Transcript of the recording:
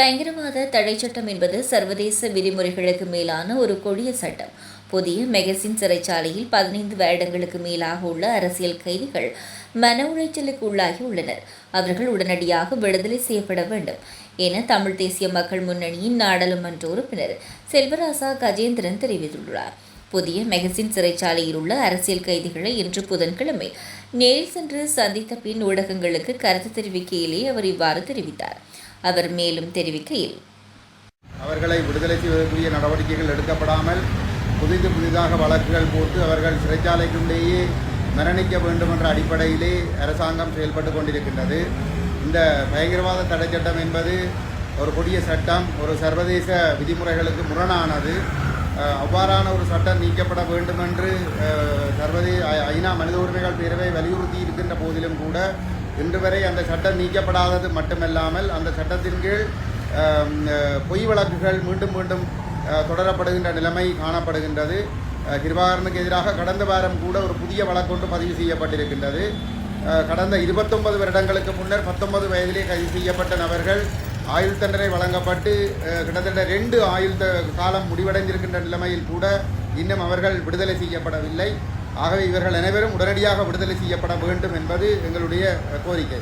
பயங்கரவாத தடை சட்டம் என்பது சர்வதேச விதிமுறைகளுக்கு மேலான ஒரு கொடிய சட்டம். புதிய மெகசின் சிறைச்சாலையில் பதினைந்து வருடங்களுக்கு மேலாக உள்ள அரசியல் கைதிகள் மன உளைச்சலுக்கு உள்ளாகி உள்ளனர். அவர்கள் உடனடியாக விடுதலை செய்யப்பட வேண்டும் என தமிழ் தேசிய மக்கள் முன்னணியின் நாடாளுமன்ற உறுப்பினர் செல்வராசா கஜேந்திரன் தெரிவித்துள்ளார். புதிய மெகசின் சிறைச்சாலையில் உள்ள அரசியல் கைதிகளை இன்று புதன்கிழமை நேரில் சென்று சந்தித்த பின் ஊடகங்களுக்கு கருத்து தெரிவிக்கையிலே அவர் இவ்வாறு தெரிவித்தார். அவர் மேலும் தெரிவிக்கையில். அவர்களை விடுதலை செய்வதற்குரிய நடவடிக்கைகள் எடுக்கப்படாமல் புதிது புதிதாக வழக்குகள் போட்டு அவர்கள் சிறைச்சாலைக்குள்ளேயே மரணிக்க வேண்டும் என்ற அடிப்படையிலே அரசாங்கம் செயல்பட்டு கொண்டிருக்கின்றது. இந்த பயங்கரவாத தடை சட்டம் என்பது ஒரு கொடிய சட்டம் ஒரு சர்வதேச விதிமுறைகளுக்கு முரணானது. அஹ், அவ்வாறான ஒரு சட்டம் நீக்கப்பட வேண்டும் என்று அஹ், சர்வதேச ஐநா மனித உரிமைகள் பேரவை வலியுறுத்தி இருக்கின்ற போதிலும் கூட இன்று வரை அந்த சட்டம் நீக்கப்படாதது மட்டுமல்லாமல் அந்த சட்டத்தின் கீழ் பொய் வழக்குகள் மீண்டும் மீண்டும் தொடரப்படுகின்ற நிலைமை காணப்படுகின்றது. கிருபாகரனுக்கு எதிராக கடந்த வாரம் கூட ஒரு புதிய வழக்கொன்று பதிவு செய்யப்பட்டிருக்கின்றது. கடந்த இருபத்தொன்பது வருடங்களுக்கு முன்னர் பத்தொன்பது வயதிலே கைது செய்யப்பட்ட நபர்கள் ஆயுள் தண்டனை வழங்கப்பட்டு கிட்டத்தட்ட ரெண்டு ஆயுள் காலம் முடிவடைந்திருக்கின்ற நிலைமையில் கூட இன்னும் அவர்கள் விடுதலை செய்யப்படவில்லை. ஆகவே இவர்கள் அனைவரும் உடனடியாக விடுதலை செய்யப்பட வேண்டும் என்பது எங்களுடைய கோரிக்கை.